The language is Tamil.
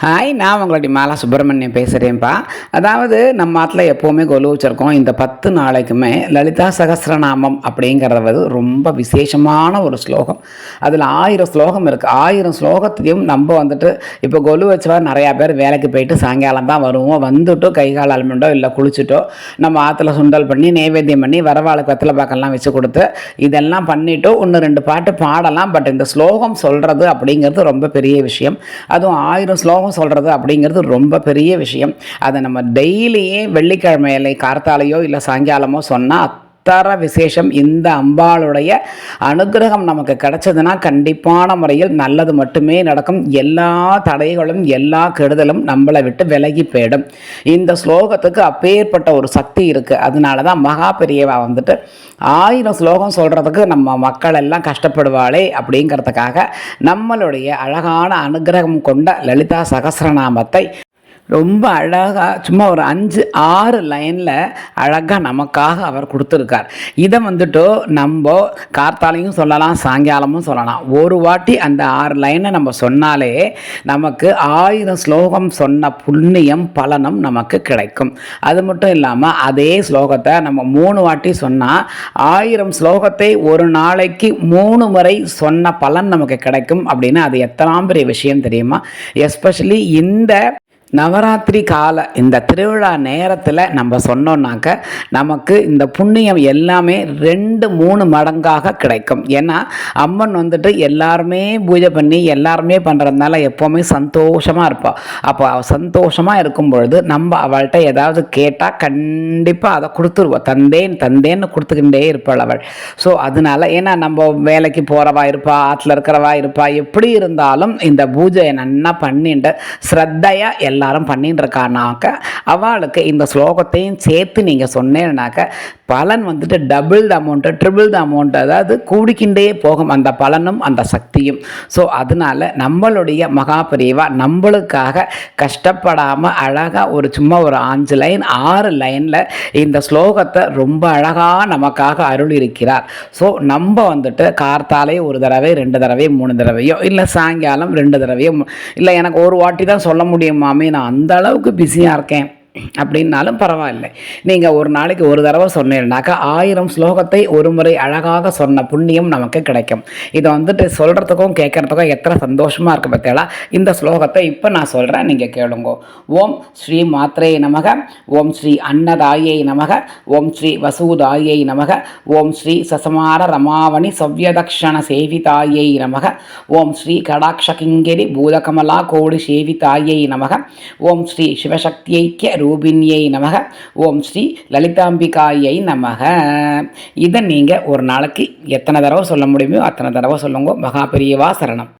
ஹாய் நான் உங்களுடைய மாலா சுப்பிரமணியம் பேசுகிறேன்ப்பா அதாவது நம்ம ஆத்தில் எப்போவுமே கொலு வச்சுருக்கோம். இந்த பத்து நாளைக்குமே லலிதா சகஸ்ரநாமம் அப்படிங்கிறது ரொம்ப விசேஷமான ஒரு ஸ்லோகம். அதில் ஆயிரம் ஸ்லோகம் இருக்குது ஆயிரம் ஸ்லோகத்தையும் நம்ம வந்துட்டு இப்போ கொலு வச்சவா நிறையா பேர் வேலைக்கு போயிட்டு சாயங்காலம் தான் வருவோம். வந்துட்டு கை கால் அலமண்டோ இல்லை குளிச்சுட்டோ நம்ம ஆற்றுல சுண்டல் பண்ணி நைவேத்தியம் பண்ணி வரவாளுக்கு வெத்தலை பாக்கெல்லாம் வச்சு கொடுத்து இதெல்லாம் பண்ணிவிட்டு ஒன்று ரெண்டு பாட்டு பாடலாம். பட் இந்த ஸ்லோகம் சொல்கிறது அப்படிங்கிறது ரொம்ப பெரிய விஷயம். அதுவும் ஆயிரம் ஸ்லோகம் சொல்கிறது அப்படிங்கிறது ரொம்ப பெரிய விஷயம். அதை நம்ம டெய்லியே வெள்ளிக்கிழமையில கார்த்தாலையோ இல்லை சாயங்காலமோ சொன்னால் அத்தர விசேஷம் இந்த அம்பாளுடைய அனுகிரகம் நமக்கு கிடைச்சதுன்னா கண்டிப்பான முறையில் நல்லது மட்டுமே நடக்கும். எல்லா தடைகளும் எல்லா கெடுதலும் நம்மளை விட்டு விலகி போயிடும். இந்த ஸ்லோகத்துக்கு அப்பேற்பட்ட ஒரு சக்தி இருக்குது அதனால தான் மகா பெரியவா வந்துட்டு ஆயிரம் ஸ்லோகம் சொல்கிறதுக்கு நம்ம மக்கள் எல்லாம் கஷ்டப்படுவாளே அப்படிங்கிறதுக்காக நம்மளுடைய அழகான அனுகிரகம் கொண்ட லலிதா சகசிரநாமத்தை ரொம்ப அழகாக சும்மா ஒரு அஞ்சு ஆறு லைனில் அழகாக நமக்காக அவர் கொடுத்துருக்கார். இதை வந்துட்டு நம்ம கார்த்தாலையும் சொல்லலாம் சாயங்காலமும் சொல்லலாம். ஒரு வாட்டி அந்த ஆறு லைனை நம்ம சொன்னாலே நமக்கு ஆயிரம் ஸ்லோகம் சொன்ன புண்ணியம் பலனும் நமக்கு கிடைக்கும். அது மட்டும் இல்லாமல் அதே ஸ்லோகத்தை நம்ம மூணு வாட்டி சொன்னால் ஆயிரம் ஸ்லோகத்தை ஒரு நாளைக்கு மூணு முறை சொன்ன பலன் நமக்கு கிடைக்கும் அப்படின்னு அது எத்தனாம் பெரிய விஷயம் தெரியுமா? எஸ்பெஷலி இந்த நவராத்திரி கால இந்த திருவிழா நேரத்தில் நம்ம சொன்னோம்னாக்க நமக்கு இந்த புண்ணியம் எல்லாமே ரெண்டு மூணு மடங்காக கிடைக்கும். ஏன்னா அம்மன் வந்துட்டு எல்லாருமே பூஜை பண்ணி எல்லாருமே பண்ணுறதுனால எப்போவுமே சந்தோஷமாக இருப்பாள் அப்போ அவள் சந்தோஷமாக இருக்கும் பொழுது நம்ம அவள்கிட்ட ஏதாவது கேட்டால் கண்டிப்பாக அதை கொடுத்துருவோம் தந்தேன் தந்தேன்னு கொடுத்துக்கிட்டே இருப்பாள் அவள். ஸோ அதனால ஏன்னா நம்ம வேலைக்கு போகிறவா இருப்பா ஆற்றுல இருக்கிறவா இருப்பா எப்படி இருந்தாலும் இந்த பூஜையை நல்லா பண்ணிட்டு ஸ்ரத்தையாக எல்லாரும் பண்ணிட்டு இருக்கானாக்க அவளுக்கு இந்த ஸ்லோகத்தையும் சேர்த்து நீங்கள் சொன்னேன்னாக்க பலன் வந்துட்டு double the amount triple the amount அதாவது கூடிக்கிண்டே போகும் அந்த பலனும் அந்த சக்தியும். ஸோ அதனால் நம்மளுடைய மகாபிரிவா நம்மளுக்காக கஷ்டப்படாமல் அழகாக ஒரு சும்மா ஒரு அஞ்சு லைன் ஆறு லைனில் இந்த ஸ்லோகத்தை ரொம்ப அழகாக நமக்காக அருள் இருக்கிறார் ஸோ நம்ம வந்துட்டு கார்த்தாலே ஒரு தடவை ரெண்டு தடவை மூணு தடவையோ இல்லை சாயங்காலம் ரெண்டு தடவையோ இல்லை எனக்கு ஒரு வாட்டி தான் சொல்ல முடியுமாமே நான் அந்த அளவுக்கு பிஸியாக இருக்கேன். அப்படின்னாலும் பரவாயில்லை. நீங்கள் ஒரு நாளைக்கு ஒரு தடவை சொன்னீங்கன்னாக்கா ஆயிரம் ஸ்லோகத்தை ஒரு முறை அழகாக சொன்ன புண்ணியம் நமக்கு கிடைக்கும். இதை வந்துட்டு சொல்கிறதுக்கும் கேட்குறதுக்கும் எத்தனை சந்தோஷமாக இருக்குது பார்த்தீங்களா இந்த ஸ்லோகத்தை இப்போ நான் சொல்கிறேன் நீங்கள் கேளுங்க. ஓம் ஸ்ரீ மாத்ரே நமக ஓம் ஸ்ரீ அன்னதாயை நமக ஓம் ஸ்ரீ வசூதாயை நமக ஓம் ஸ்ரீ சசமார ரமாவணி சவ்யதக்ஷண சேவிதாயை நமக ஓம் ஸ்ரீ கடாட்சகிங்கிரி பூதகமலா கோடி சேவிதாயை நமக ஓம் ஸ்ரீ சிவசக்தியைக்கிய ரூபின்யை நமக. ஓம் ஸ்ரீ லலிதாம்பிகாயை நமக. இதை நீங்கள் ஒரு நாளைக்கு எத்தனை தடவை சொல்ல முடியுமோ அத்தனை தடவை சொல்லுங்க. மகா பெரியவா சரணம்.